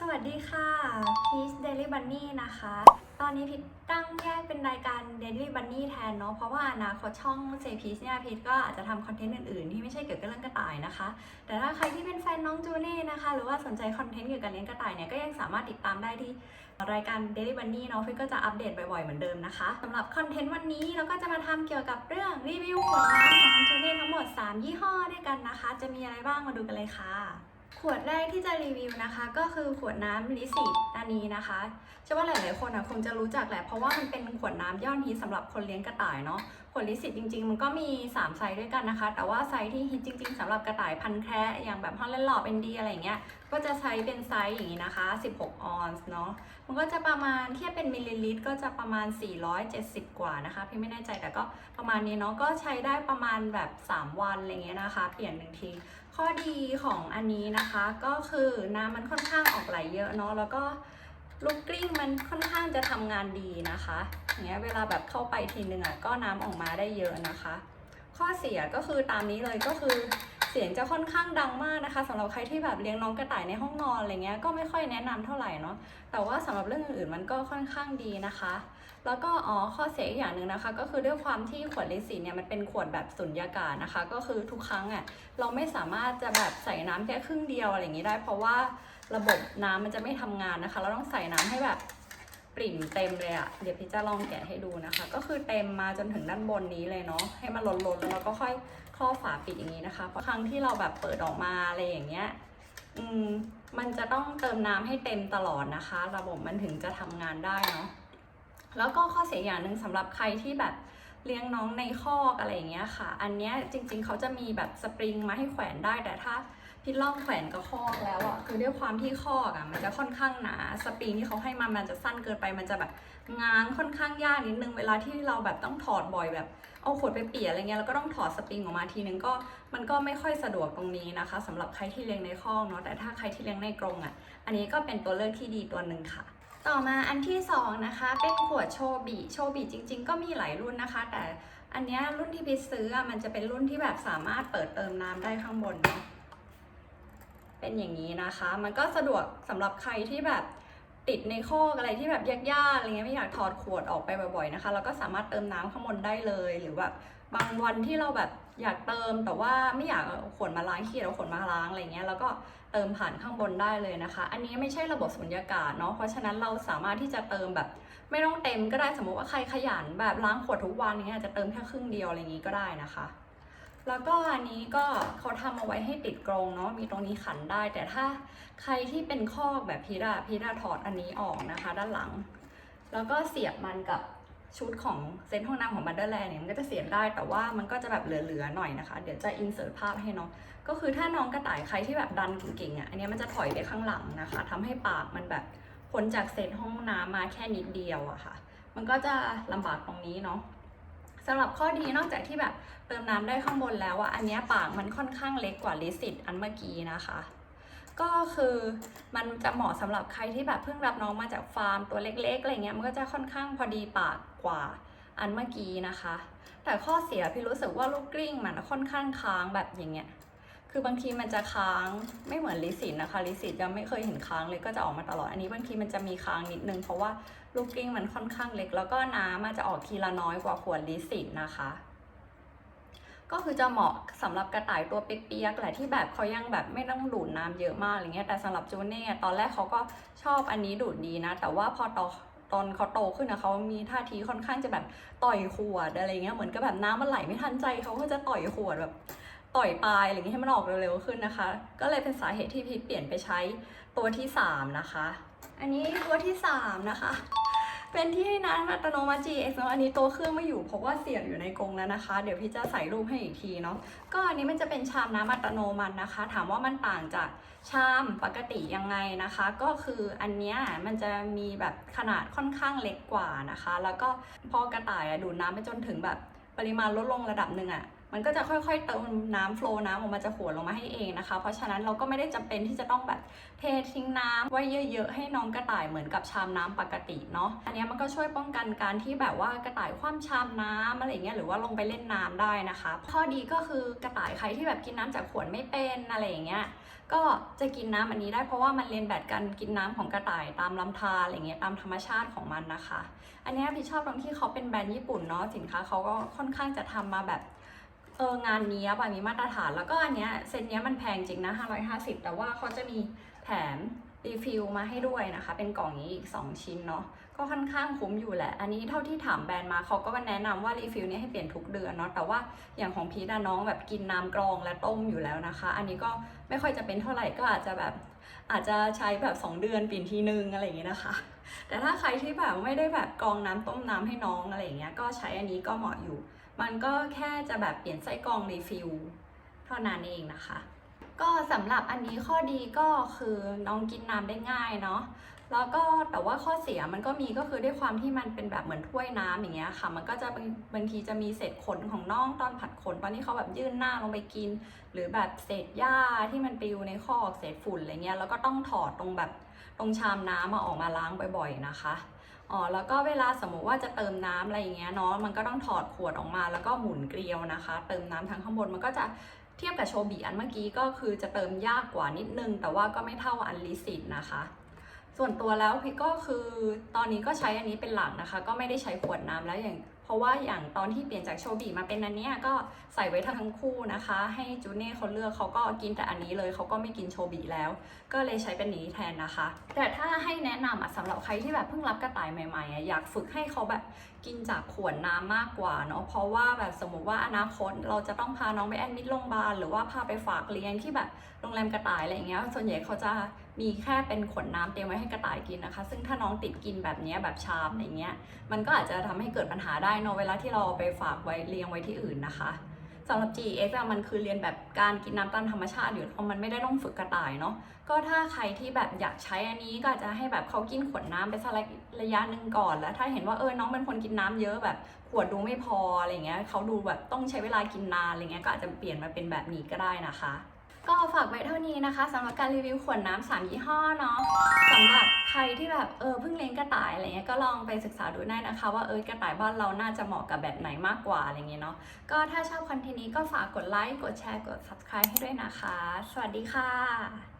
สวัสดีค่ะ Peace Daily Bunny นะคะ ตอนนี้พิทตั้งแยกเป็นรายการ Daily Bunny แทนเนาะ เพราะว่าอนาคตช่อง J Peace เนี่ยพิทก็อาจจะทำคอนเทนต์อื่นๆ ที่ไม่ใช่เกี่ยวกับเรื่องกระต่ายนะคะ แต่ถ้าใครที่เป็นแฟนน้องจูเน่นะคะ หรือว่าสนใจคอนเทนต์เกี่ยวกับเลี้ยงกระต่ายเนี่ย ก็ยังสามารถติดตามได้ที่รายการ Daily Bunny เนาะพิทก็จะอัปเดตบ่อยๆ เหมือนเดิมนะคะสำหรับคอนเทนต์วันนี้เราก็จะมาทำเกี่ยวกับเรื่องรีวิวขวดน้ของน้องจูเน่ทั้งหมด 3 ยี่ห้อด้วยกันนะคะ จะมีอะไรบ้างมาดูกันเลยค่ะ ขวดแรกที่จะรีวิวนะคะ ก็คือขวดน้ำลิสิตอันนี้นะคะเชื่อว่าหลาย ๆ คนนะคงจะรู้จักแหละเพราะว่ามันเป็นขวดน้ำยอดฮิตสำหรับคนเลี้ยงกระต่ายเนาะ ขวดลิสิตจริง ๆ มันก็มี 3 ไซส์ด้วยกันนะคะ แต่ว่าไซส์ที่ฮิตจริง ๆสำหรับกระต่ายพันแคระอย่างแบบฮอลแลนด์หลอบเอ็นดีอะไรเงี้ย ก็จะใช้เป็นไซส์อย่างนี้นะคะ 16 ออนซ์เนาะ มันก็จะประมาณเทียบเป็นมิลลิลิตรก็จะประมาณ 470 กว่านะคะ พี่ไม่แน่ใจแต่ก็ประมาณนี้เนาะ ก็ใช้ได้ประมาณแบบ 3 วันอะไรเงี้ยนะคะ เปลี่ยนหนึ่งที ข้อดีของอันนี้นะคะ ก็คือน้ำมันค่อนข้างออกไหลเยอะเนาะ แล้วก็ ลูกกลิ้งมันค่อนข้างจะทำงานดีนะคะอย่างเงี้ยเวลาแบบเข้าไปทีนึงอะก็น้ำออกมาได้เยอะนะคะ ข้อเสียก็คือตามนี้เลยก็คือ สียงจะค่อนข้างดังมากนะคะสำหรับใครที่แบบเลี้ยงน้องกระต่ายในห้องนอนอะไรเงี้ยก็ไม่ค่อยแนะนำเท่าไหร่เนาะแต่ว่าสำหรับเรื่องอื่นๆมันก็ค่อนข้างดีนะคะ แล้วก็อ๋อข้อเสียอีกอย่างหนึ่งนะคะ ก็คือด้วยความที่ขวดลิสิตเนี่ยมันเป็นขวดแบบสุญญากาศนะคะ ก็คือทุกครั้งอะเราไม่สามารถจะแบบใส่น้ำแค่ครึ่งเดียวอะไรอย่างนี้ได้ เพราะว่าระบบน้ำมันจะไม่ทำงานนะคะ เราต้องใส่น้ำให้แบบ ปริ่มเต็มเลยอะ่ะเดี๋ยวพี่จะลองแกะให้ดูนะคะ ก็คือเต็มมาจนถึงด้านบนนี้เลยเนาะให้มันล้นๆแล้วเราก็ค่อยครอบฝาปิดอย่างนี้นะคะเพราะครั้งที่เราแบบเปิดออกมาอะไรอย่างเงี้ยอืมมันจะต้องเติมน้ำให้เต็มตลอดนะคะ ระบบมันถึงจะทำงานได้เนาะแล้วก็ข้อเสียอย่างหนึ่งสำหรับใครที่แบบเลี้ยงน้องในคอกอะไรอย่างเงี้ยค่ะ อันเนี้ยจริงๆเขาจะมีแบบสปริงมาให้แขวนได้แต่ถ้า พี่ล่องแขวนกับคอกแล้วอะคือด้วยความที่คอกอะมันจะค่อนข้างหนาสปริงที่เขาให้มามันจะสั้นเกินไป มันจะแบบง้างค่อนข้างยากนิดนึงเวลาที่เราแบบต้องถอดบ่อยแบบเอาขวดไปเปียอะไรเงี้ยแล้วก็ต้องถอดสปริงออกมาทีนึงก็มันก็ไม่ค่อยสะดวกตรงนี้นะคะสำหรับใครที่เลี้ยงในคอกเนาะแต่ถ้าใครที่เลี้ยงในกรงอะอันนี้ก็เป็นตัวเลือกที่ดีตัวหนึ่งค่ะต่อมาอันที่สองนะคะ เป็นขวดโชบิโชบิจริง ๆ ก็มีหลายรุ่นนะคะ แต่อันนี้รุ่นที่พิซื้ออะมันจะเป็นรุ่นที่แบบสามารถเปิดเติมน้ำได้ข้างบนเนาะ เป็นอย่างนี้นะคะ มันก็สะดวกสำหรับใครที่แบบติดในคอกอะไรที่แบบยากๆอะไรเงี้ยไม่อยากถอดขวดออกไปบ่อยๆนะคะเราก็สามารถเติมน้ำข้างบนได้เลย หรือแบบบางวันที่เราแบบอยากเติมแต่ว่าไม่อยากขวดมาล้างขี้เอาขวดมาล้างอะไรเงี้ยแล้วก็เติมผ่านข้างบนได้เลยนะคะ อันนี้ไม่ใช่ระบบสุญญากาศเนาะเพราะฉะนั้นเราสามารถที่จะเติมแบบ ไม่ต้องเต็มก็ได้สมมติว่าใครขยันแบบล้างขวดทุกวันเงี้ยอาจจะเติมแค่ครึ่งเดียวอะไรอย่างงี้ก็ได้นะคะ แล้วก็อันนี้ก็เขาทำเอาไว้ให้ติดกรงเนาะมีตรงนี้ขันได้ แต่ถ้าใครที่เป็นคอกแบบพีดาพีดาถอดอันนี้ออกนะคะ ด้านหลัง แล้วก็เสียบมันกับชุดของเซตห้องน้ำของบันเดอร์แลนด์เนี่ยมันก็จะเสียบได้แต่ว่ามันก็จะแบบเหลือๆหน่อยนะคะ เดี๋ยวจะอินเสิร์ตภาพให้เนาะก็คือถ้าน้องกระต่ายใครที่แบบดันเก่งๆอะอันนี้มันจะถอยไปข้างหลังนะคะทำให้ปากมันแบบพ้นจากเซตห้องน้ำมาแค่นิดเดียวอะค่ะ มันก็จะลำบากตรงนี้เนาะ สำหรับข้อดีนอกจากที่แบบเติมน้ำได้ข้างบนแล้วอะอันนี้ปากมันค่อนข้างเล็กกว่าลิสิตอันเมื่อกี้นะคะ ก็คือมันจะเหมาะสำหรับใครที่แบบเพิ่งรับน้องมาจากฟาร์มตัวเล็กๆอะไรเงี้ยมันก็จะค่อนข้างพอดีปากกว่าอันเมื่อกี้นะคะ แต่ข้อเสียพี่รู้สึกว่าลูกกลิ้งมันค่อนข้างค้างแบบอย่างเงี้ย คือบางทีมันจะค้างไม่เหมือนลิสิตนะคะลิสิตยังไม่เคยเห็นค้างเลยก็จะออกมาตลอดอันนี้บางทีมันจะมีค้างนิดนึง เพราะว่าลูกกิ้งมันค่อนข้างเล็ก แล้วก็น้ำมันจะออกทีละน้อยกว่าขวดลิสิตนะคะ ก็คือจะเหมาะสำหรับกระต่ายตัวเปียกๆแหละที่แบบเขายังแบบไม่ต้องดูดน้ำเยอะมากอะไรเงี้ยแต่สำหรับจูเน่ตอนแรกเขาก็ชอบอันนี้ดูดดีนะ แต่ว่าพอตอนตอนเขาโตขึ้นนะเขามีท่าทีค่อนข้างจะแบบต่อยขวดอะไรเงี้ยเหมือนกับแบบน้ำมันไหลไม่ทันใจเขาก็จะต่อยขวดแบบ ต่อยปลายอะไรองเงี้ยให้มันออกเร็วๆขึ้นนะคะ ก็เลยเป็นสาเหตุที่พีทเปลี่ยนไปใช้ตัวที่ 3 นะคะ อันนี้ตัวที่ 3 นะคะ เป็นที่ให้น้ำอัตโนมัติ GX เนอะอันนี้ตัวเครื่องไม่อยู่เพราะว่าเสียบอยู่ในกรงแล้วนะคะ เดี๋ยวพี่จะใส่รูปให้อีกทีเนาะก็อันนี้มันจะเป็นชามน้ำอัตโนมัตินะคะ ถามว่ามันต่างจากชามปกติยังไงนะคะ ก็คืออันเนี้ยมันจะมีแบบขนาดค่อนข้างเล็กกว่านะคะ แล้วก็พอกระต่ายดูดน้ำไปจนถึงแบบปริมาณลดลงระดับหนึ่งอะ มันก็จะค่อยๆเติมน้ำโฟล์น้ำออกมาจากขวดลงมาให้เองนะคะ เพราะฉะนั้นเราก็ไม่ได้จำเป็นที่จะต้องแบบเททิ้งน้ำไว้เยอะๆให้น้องกระต่ายเหมือนกับชามน้ำปกติเนาะ อันนี้มันก็ช่วยป้องกันการที่แบบว่ากระต่ายคว่ำชามน้ำอะไรเงี้ยหรือว่าลงไปเล่นน้ำได้นะคะ ข้อดีก็คือกระต่ายใครที่แบบกินน้ำจากขวดไม่เป็นอะไรอย่างเงี้ยก็จะกินน้ำอันนี้ได้เพราะว่ามันเรียนแบบการกินน้ำของกระต่ายตามลำธารอะไรเงี้ยตามธรรมชาติของมันนะคะ อันนี้พี่ชอบตรงที่เขาเป็นแบรนด์ญี่ปุ่นเนาะสินค้าเขาก็ค่อนข้างจะทำมาแบบ เอองานนี้แบบมีมาตรฐาน แล้วก็อันเนี้ยเซตเนี้ยมันแพงจริงนะ 550 แต่ว่าเขาจะมีแถมรีฟิลมาให้ด้วยนะคะ เป็นกล่องนี้อีก 2 ชิ้นเนาะก็ค่อนข้างคุ้มอยู่แหละ อันนี้เท่าที่ถามแบรนด์มาเขาก็แนะนำว่ารีฟิลเนี้ให้เปลี่ยนทุกเดือนเนาะแต่ว่าอย่างของพีทน้องแบบกินน้ำกรองและต้มอยู่แล้วนะคะ อันนี้ก็ไม่ค่อยจะเป็นเท่าไหร่ก็อาจจะแบบอาจจะใช้แบบ 2 เดือนเปลี่ยนทีนึงอะไรอย่างเงี้ยนะคะ แต่ถ้าใครที่แบบไม่ได้แบบกรองน้ำต้มน้ำให้น้องอะไรอย่างเงี้ยก็ใช้อันนี้ก็เหมาะอยู่ มันก็แค่จะแบบเปลี่ยนไส้กรองรีฟิลเท่านั้นเองนะคะ ก็สำหรับอันนี้ข้อดีก็คือน้องกินน้ำได้ง่ายเนาะแล้วก็แต่ว่าข้อเสียมันก็มีก็คือด้วยความที่มันเป็นแบบเหมือนถ้วยน้ำอย่างเงี้ยค่ะ มันก็จะบางบางทีจะมีเศษขนของน้องตอนผัดขนตอนที่เขาแบบยื่นหน้าลงไปกิน หรือแบบเศษหญ้าที่มันปลิวในคอกเศษฝุ่นอะไรเงี้ยแล้วก็ต้องถอดตรงแบบตรงชามน้ำมาออกมาล้างบ่อย ๆนะคะ อ๋อแล้วก็เวลาสมมุติว่าจะเติมน้ำอะไรอย่างเงี้ยเนาะมันก็ต้องถอดขวดออกมา แล้วก็หมุนเกลียวนะคะ เติมน้ำทางข้างบนมันก็จะเทียบกับโชบีอันเมื่อกี้ก็คือจะเติมยากกว่านิดนึง แต่ว่าก็ไม่เท่าอันลิสิตนะคะ ส่วนตัวแล้วพี่ก็คือตอนนี้ก็ใช้อันนี้เป็นหลักนะคะ ก็ไม่ได้ใช้ขวดน้ำแล้วอย่าง เพราะว่าอย่างตอนที่เปลี่ยนจากโชบีมาเป็นอันเนี้ยก็ใส่ไว้ทั้งคู่นะคะ ให้จูเน่เขาเลือกเขาก็กินแต่อันนี้เลยเขาก็ไม่กินโชบีแล้ว ก็เลยใช้เป็นนี้แทนนะคะ แต่ถ้าให้แนะนำอะสำหรับใครที่แบบเพิ่งรับกระต่ายใหม่ๆอยากฝึกให้เขาแบบกินจากขวดน้ำมากกว่าเนาะเพราะว่าแบบสมมติว่าอนาคตเราจะต้องพาน้องไปแอดมิดโรงพยาบาลหรือว่าพาไปฝากเลี้ยงที่แบบโรงแรมกระต่ายอะไรอย่างเงี้ยส่วนใหญ่เขาจะมีแค่เป็นขวดน้ำเตรียมไว้ให้กระต่ายกินนะคะ ซึ่งถ้าน้องติดกินแบบนี้แบบชามอะไรเงี้ยมันก็อาจจะทำให้เกิดปัญหาได้เนอะเวลาที่เราไปฝากไว้เลี้ยงไว้ที่อื่นนะคะสำหรับ GX อะมันคือเรียนแบบการกินน้ำตามธรรมชาติอยู่เพราะมันไม่ได้ต้องฝึกกระต่ายเนาะก็ถ้าใครที่แบบอยากใช้อันนี้ก็จจะให้แบบเขากินขวดน้ำไปสักระยะหนึ่งก่อนแล้ว ถ้าเห็นว่าเออน้องเป็นคนกินน้ำเยอะแบบขวดดูไม่พออะไรเงี้ยเขาดูแบบต้องใช้เวลากินนานอะไรเงี้ยก็อาจจะเปลี่ยนมาเป็นแบบนี้ก็ได้นะคะ ก็ฝากไว้เท่านี้นะคะสำหรับการรีวิวขวดน้ำสามยี่ห้อเนาะสำหรับใครที่แบบเออเพิ่งเลี้ยงกระต่ายอะไรเงี้ยก็ลองไปศึกษาดูได้นะคะ ว่าเออกระต่ายบ้านเราน่าจะเหมาะกับแบบไหนมากกว่าอะไรเงี้ยเนาะก็ถ้าชอบคอนเทนต์นี้ก็ฝากกดไลค์กดแชร์กด subscribe ให้ด้วยนะคะ สวัสดีค่ะ